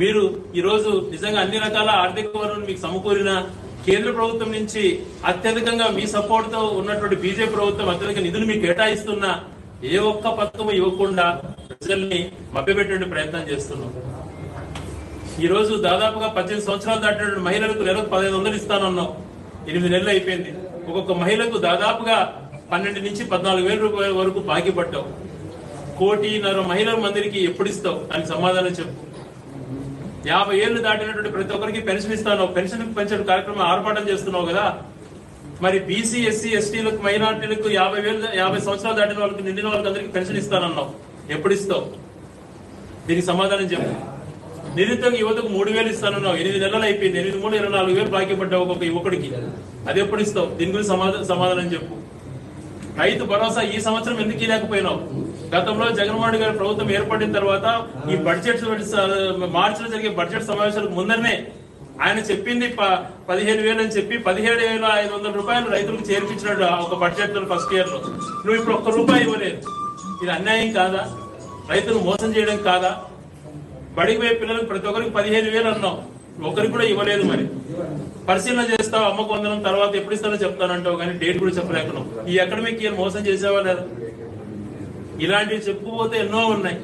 మీరు ఈరోజు నిజంగా అన్ని రకాల ఆర్థిక వనరులు మీకు సమకూరిన కేంద్ర ప్రభుత్వం నుంచి అత్యధికంగా మీ సపోర్ట్తో ఉన్నటువంటి బీజేపీ ప్రభుత్వం అత్యధిక నిధులు మీకు కేటాయిస్తున్నా ఏ ఒక్క పథకం ఇవ్వకుండా ప్రజల్ని మభ్యపెట్టే ప్రయత్నం చేస్తున్నాం. ఈ రోజు దాదాపుగా పద్దెనిమిది సంవత్సరాలు దాటిన మహిళలకు నెలకు పదిహేను వందలు ఇస్తానన్నాం. ఎనిమిది నెలలు అయిపోయింది. ఒక్కొక్క మహిళకు దాదాపుగా పన్నెండు నుంచి పద్నాలుగు వేల రూపాయల వరకు బాకీ పట్టావు కోటిన్నర మహిళల మందిరికి ఎప్పుడు ఇస్తావు? దానికి సమాధానం చెప్పు. యాభై ఏళ్ళు దాటినటువంటి ప్రతి ఒక్కరికి పెన్షన్ ఇస్తాను. పెన్షన్ పెంచడం కార్యక్రమం ఆర్పాటం చేస్తున్నావు కదా. మరి బీసీ ఎస్సీ ఎస్టీలకు మైనార్టీలకు యాభై వేలు యాభై సంవత్సరాలు దాటిన వాళ్ళకి నిండిన వాళ్ళకి అందరికి పెన్షన్ ఇస్తానన్నావు. ఎప్పుడు ఇస్తావు? దీనికి సమాధానం చెప్పు. నిరుద్యోగ యువతకు మూడు వేలు ఇస్తానన్నావు. ఎనిమిది నెలలు అయిపోయింది. ఎనిమిది మూడు ఇరవై నాలుగు వేలు బాకీ పడ్డావు ఒక్కొక్క యువకుడికి. అది ఎప్పుడు ఇస్తావు? దీని గురించి సమాధానం సమాధానం చెప్పు. రైతు భరోసా ఈ సంవత్సరం ఎందుకు ఇవ్వలేకపోయినావు? గతంలో జగన్మోహన్ గారి ప్రభుత్వం ఏర్పడిన తర్వాత ఈ బడ్జెట్ మార్చిలో జరిగే బడ్జెట్ సమావేశాలకు ముందరనే ఆయన చెప్పింది ప- పదిహేను వేలు అని చెప్పి పదిహేడు వేల ఐదు వందల రూపాయలు రైతులకు చేర్పించినట్టు ఆ ఒక బడ్జెట్లో ఫస్ట్ ఇయర్లో. నువ్వు ఇప్పుడు ఒక్క రూపాయి ఇవ్వలేదు. ఇది అన్యాయం కాదా? రైతులు మోసం చేయడం కాదా? బడికి పోయే పిల్లలకు ప్రతి ఒక్కరికి పదిహేను వేలు అన్నావు. ఒకరికి కూడా ఇవ్వలేదు మరి. పరిశీలన చేస్తావు అమ్మకు వందనం తర్వాత ఎప్పుడు ఇస్తానో చెప్తానంటావు కానీ డేట్ కూడా చెప్పలేకున్నావు. ఈ అకాడమిక్ ఇయర్ మోసం చేసేవా లేదా ఇలాంటివి చెప్పుకుపోతే ఎన్నో ఉన్నాయి.